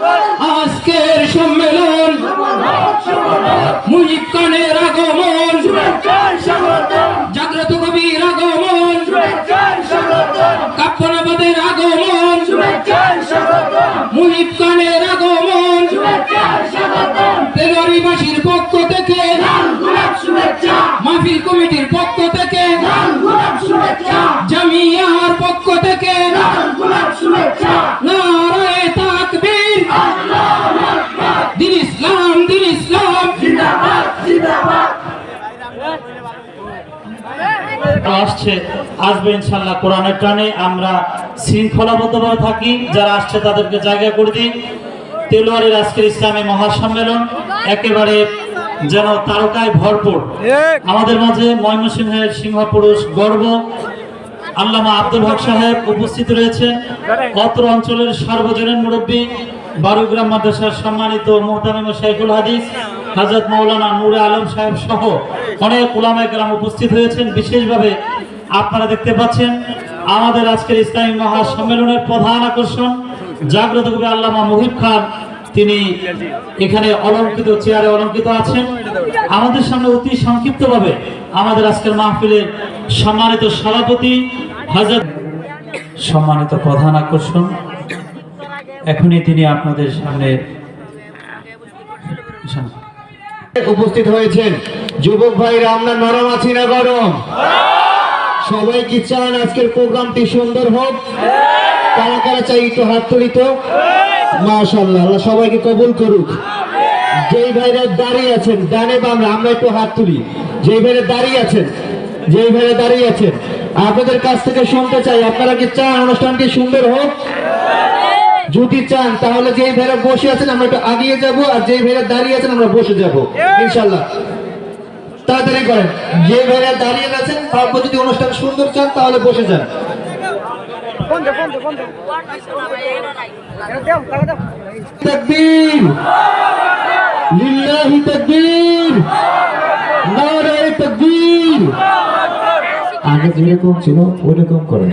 আজকের সম্মেলন মুজিব খানের আগমন। জাগ্রত কবির আগমন। কাপ্পনাবাদের আগমন। মুজিব খানের আগমন। তেলোয়ারিবাসীর পক্ষ থেকে মাহফিল কমিটির পক্ষ থেকে আসছে আসবে ইনশাল্লাহ কোরআনের টানে। আমরা শৃঙ্খলাবদ্ধভাবে থাকি যারা আসছে তাদেরকে জায়গা করে দিই। তেলোয়ারের আজকের ইসলামী মহাসম্মেলন একেবারে যেন তারকায় ভরপুর। আমাদের মাঝে ময়মনসিংহের সিংহপুরুষ গর্ব আল্লামা আব্দুল হক সাহেব উপস্থিত রয়েছে। অত্র অঞ্চলের সার্বজনীন মুরব্বী বারুগ্রাম মাদ্রাসার সম্মানিত মোহতামিম শাইখুল হাদিস। হাজরত মৌলানা নূরে আলম সাহেব সহ অনেক ওলামায় গ্রাম উপস্থিত হয়েছেন। বিশেষভাবে আপনারা দেখতে পাচ্ছেন, আমাদের আজকের ইসলামী মহাসম্মেলনের প্রধান আকর্ষণ জাগ্রত কবি আল্লামা মুহিব খান। তিনি এখানে অলঙ্কিত, চেয়ারে অলঙ্কিত আছেন। আমাদের সামনে অতি সংক্ষিপ্তভাবে আমাদের আজকের মাহফিলের সম্মানিত সভাপতি হাজার সম্মানিত প্রধান আকর্ষণ। এখনই তিনি আপনাদের সামনে উপস্থিত হয়েছেন। যুবক ভাইরা, আমরা নরম আছি না গরম? সবাই কি চান আজকের প্রোগ্রামটি সুন্দর হোক। কারা কারা চাই একটু হাত তুলি তো? মাশাল্লাহ আল্লাহ সবাইকে কবুল করুক। যেই ভাইরা দাঁড়িয়ে আছেন, ডানে বামে, আমরা একটু হাত তুলি। যেই ভাইরা দাঁড়িয়ে আছেন, যেই ভাইরা দাঁড়িয়ে আছেন, আপনাদের কাছ থেকে শুনতে চাই। আপনারা কি চান অনুষ্ঠানটি সুন্দর হোক? যদি চান তাহলে যেই ভাইরা বসে আছেন আমরা একটু আগিয়ে যাব আর যেই ভাইরা দাঁড়িয়ে আছেন আমরা বসে যাব। ইনশাল্লাহ তাড়াতাড়ি করেন। যে ভাইরা দাঁড়িয়ে আছেন তারপর যদি অনুষ্ঠান সুন্দর চান তাহলে বসে যান। তাকবীর! লিল্লাহি তাকবীর! নারায়ে তাকবীর! আগে যেরকম ছিল ওরকম করেন।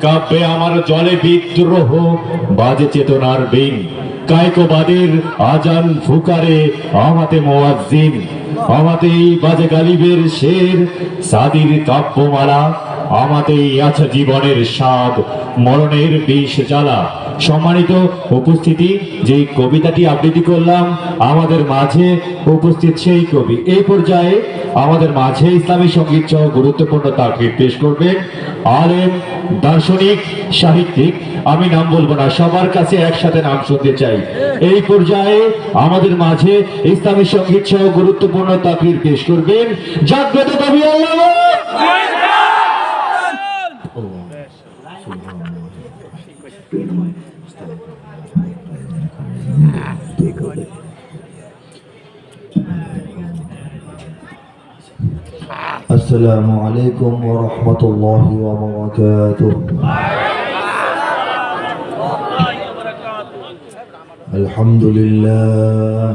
কাব্যে আমার জলে বিদ্রোহ, বাজে চেতনার বিন। কায়কবাদের আজান ফুকারে আমাতে মোয়াজ্জিন। আমাতেই বাজে গালিবের শের, সাদির কাব্যমালা। আমাতেই আছে জীবনের স্বাদ, মরণের বিষ জ্বালা। সম্মানিত উপস্থিতি যে কবিতাটি আবৃত্তি করলাম, আমাদের মাঝে উপস্থিত সেই কবি। এই পর্যায়ে আমাদের মাঝে ইসলামী সংগীত সহ গুরুত্বপূর্ণ তাকরির পেশ করবেন আলেম, দার্শনিক, সাহিত্যিক। আমি নাম বলব না, সবার কাছে একসাথে নাম শুনতে চাই। এই পর্যায়ে আমাদের মাঝে ইসলামী সংগীত সহ গুরুত্বপূর্ণ তাকরির পেশ করবেন। জাগ্রত কবি আল্লাহ! السلام عليكم ورحمة الله وبركاته. الحمد لله.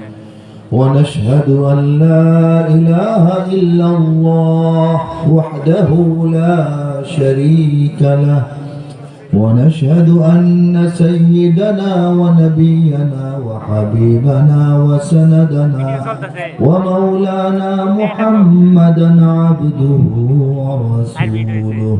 ونشهد أن لا إله إلا الله وحده لا شريك له. ونشهد أن سيدنا ونبينا وحبيبنا وسندنا ومولانا محمدا عبده ورسوله.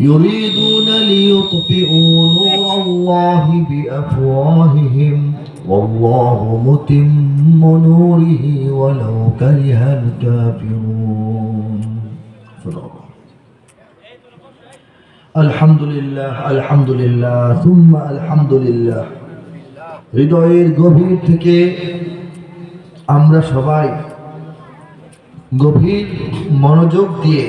يريدون ليطفئوا نور الله بأفواههم والله متم نوره ولو كره الكافرون صدق الله الحمد لله الحمد لله ثم الحمد لله হৃদয়ের গভীর থেকে আমরা সবাই গভীর মনোযোগ দিয়ে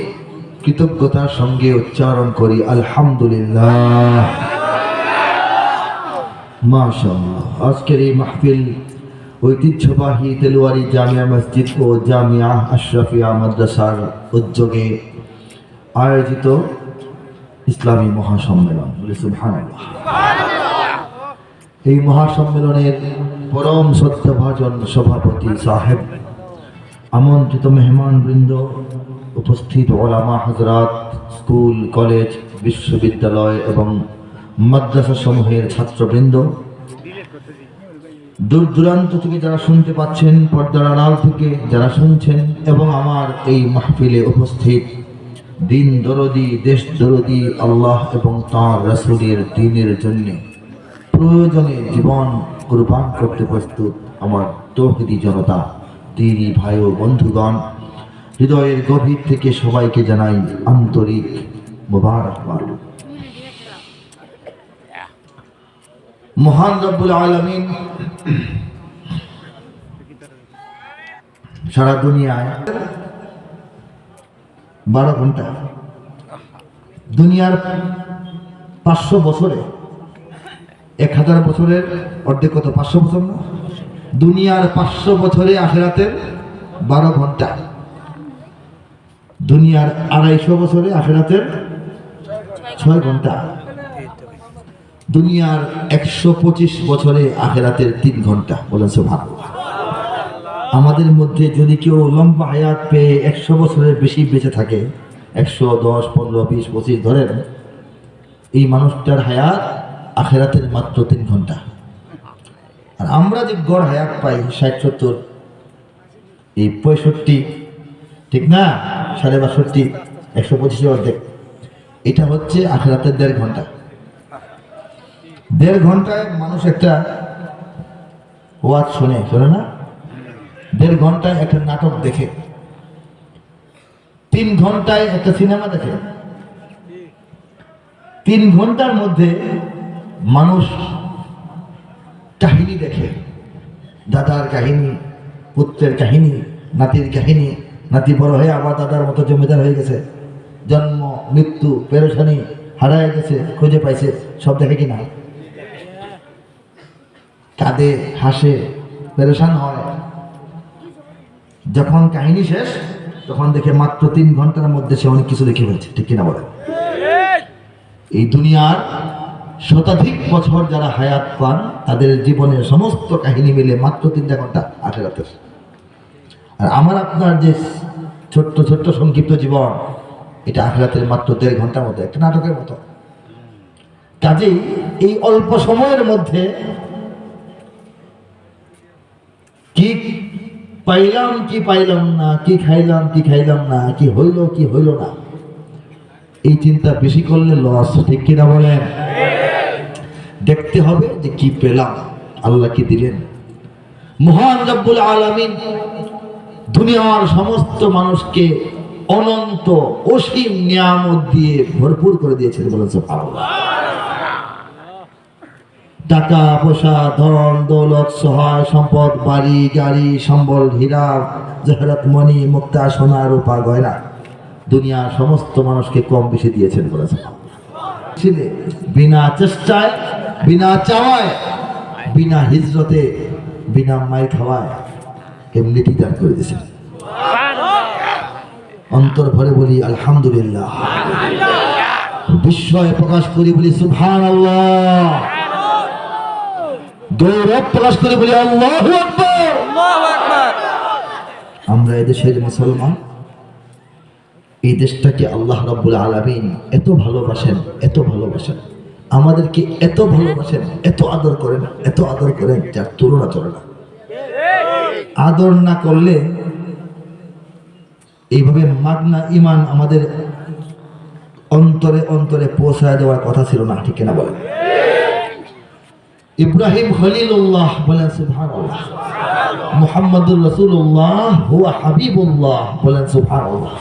কৃতজ্ঞতার সঙ্গে উচ্চারণ করি, আলহামদুলিল্লাহ। মাশাআল্লাহ। আজকের এই মাহফিল ঐতিহ্যবাহী তেলোয়ারি জামিয়া মসজিদ ও জামিয়া আশরাফিয়া মাদ্রাসার উদ্যোগে আয়োজিত ইসলামী মহাসম্মেলন। এই মহাসম্মেলনের পরম শ্রদ্ধাভাজন সভাপতি সাহেব আমন্ত্রিত মেহমান বৃন্দ উপস্থিত ওলামা হজরত স্কুল, কলেজ, বিশ্ববিদ্যালয় এবং মাদ্রাসা সমূহের ছাত্রবৃন্দ। দূর দূরান্ত থেকে যারা শুনতে পাচ্ছেন, পর্দার আড়াল থেকে যারা শুনছেন এবং আমার এই মাহফিলে উপস্থিত দিন দরদি, দেশ দরদি, আল্লাহ এবং তাঁর রাসূলের দিনের জন্য প্রয়োজনে জীবন কুরবান করতে প্রস্তুত আমার তৌহিদি জনতা। দিনী ভাই ও বন্ধুগণ, হৃদয়ের গভীর থেকে সবাইকে জানাই আন্তরিক মোবারকবাদ মহান রব্বুল আলমিন সারা দুনিয়ায় বারো ঘণ্টা, দুনিয়ার পাঁচশো বছরে, এক হাজার বছরের অর্ধেক কত? পাঁচশো বছর না? দুনিয়ার পাঁচশো বছরে আখেরাতের বারো ঘণ্টা। দুনিয়ার আড়াইশো বছরে আখেরাতের ছয় ঘণ্টা। দুনিয়ার একশো পঁচিশ বছরে আখেরাতের তিন ঘণ্টা। বলেন ভাগ আমাদের মধ্যে যদি কেউ লম্বা হায়াত পেয়ে একশো বছরের বেশি বেঁচে থাকে, একশো দশ, পনেরো, বিশ, পঁচিশ, ধরেন, এই মানুষটার হায়াত আখেরাতের মাত্র তিন ঘণ্টা। আর আমরা যে গড় হায়াত পাই, ষাট, সত্তর, এই পঁয়ষট্টি, ঠিক না? সাড়ে বাষট্টি, একশো পঁচিশে অর্ধেক। এটা হচ্ছে আখেরাতের দেড় ঘণ্টা। দেড় ঘন্টায় মানুষ একটা ওয়াজ শোনে শোনে না? দেড় ঘন্টায় একটা নাটক দেখে। তিন ঘন্টায় একটা সিনেমা দেখে। তিন ঘণ্টার মধ্যে মানুষ কাহিনী দেখে। দাদার কাহিনী, পুত্রের কাহিনী, নাতির কাহিনী, নাতি বড় হয়ে আবার দাদার মতো জমিদার হয়ে গেছে। জন্ম, মৃত্যু, পেরেশানি হারায় গেছে, খুঁজে পাইছে, সব দেখে কিনা কাঁদে, হাসে, পেরেশান হয়। যখন কাহিনী শেষ, তখন দেখে মাত্র তিন ঘণ্টার মধ্যে সে অনেক কিছু দেখে ফেলছে, ঠিক কিনা বলে? এই দুনিয়ার শতাধিক বছর যারা হায়াত পান, তাদের জীবনের সমস্ত কাহিনী মিলে মাত্র তিনটা ঘণ্টা আঠেরাতের আর আমার আপনার যে ছোট্ট ছোট্ট সংক্ষিপ্ত জীবন, এটা আখেরাতের মাত্র দেড় ঘণ্টার মতো, একটা নাটকের মতো। কাজেই এই অল্প সময়ের মধ্যে কি পাইলাম কি পাইলাম না, কি খাইলাম কি খাইলাম না, কি হইল কি হইল না, এই চিন্তা বেশি করলে লস ঠিক কিনা বলেন? দেখতে হবে যে কি পেলাম। আল্লাহ কি দিলেন? মহান রব্বুল আলামিন দুনিয়ার সমস্ত মানুষকে অনন্ত অসীম নিয়ামত দিয়ে ভরপুর করে দিয়েছেন বলেছে টাকা, পয়সা, ধন, দৌলত, সহায় সম্পদ, বাড়ি, গাড়ি, সম্বল, হীরা, জহরত, মণি, মুক্তা, সোনা, রূপা, গয়না দুনিয়ার সমস্ত মানুষকে কম বেশি দিয়েছেন বলেছেন ছিলে বিনা চেষ্টায় বিনা চাওয়ায়, বিনা হিজরতে, বিনা মাই খাওয়ায় এমনিতেই দান করে দিয়েছেন অন্তর ভরে বলি, আলহামদুলিল্লাহ। বিস্ময় প্রকাশ করি বলি আল্লাহ গৌরব প্রকাশ করে বলি, আল্লাহ আমরা এদেশের মুসলমান, এই দেশটাকে আল্লাহ রাব্বুল আলামিন এত ভালোবাসেন এত ভালোবাসেন। আমাদেরকে এত ভালোবাসেন, এত আদর করেন, এত আদর করেন যার তুলনা চলে না। আদর না করলে এইভাবে মাগনা ইমান আমাদের অন্তরে অন্তরে পৌঁছায় দেওয়ার কথা ছিল না, ঠিক কিনা বলেন? ইব্রাহিম খলিলুল্লাহ বলেন, সুবহানাল্লাহ। মুহাম্মদুর রাসূলুল্লাহ হুয়া হাবিবুল্লাহ বলেন, সুবহানাল্লাহ।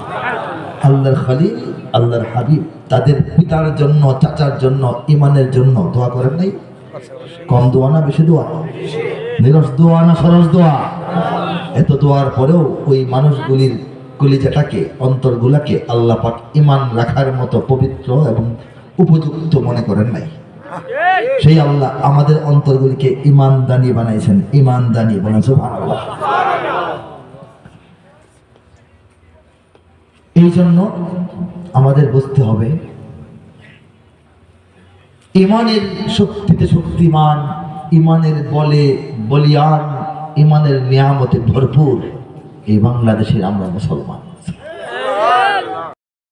আল্লাহর খলিল, আল্লাহর হাবিব। তাদের পিতার জন্য, চাচার জন্য, ইমানের জন্য দোয়া করেন নাই? কম দোয়া না বেশি দোয়া? নিরস দোয়া না সরস দোয়া? এত দোয়ার পরেও ওই মানুষগুলির কলিজাটাকে, অন্তরগুলাকে আল্লাহ পাক ইমান রাখার মতো পবিত্র এবং উপযুক্ত মনে করেন নাই। সেই আল্লাহ আমাদের অন্তরগুলিকে ইমানদানি বানাইছেন ইমানদানি বানাইছেন। আল্লাহ এই জন্য আমাদের বুঝতে হবে, ইমানের শক্তিতে শক্তিমান, ইমানের বলে বলিয়ান, ইমানের নিয়ামতে ভরপুর এই বাংলাদেশের আমরা মুসলমান।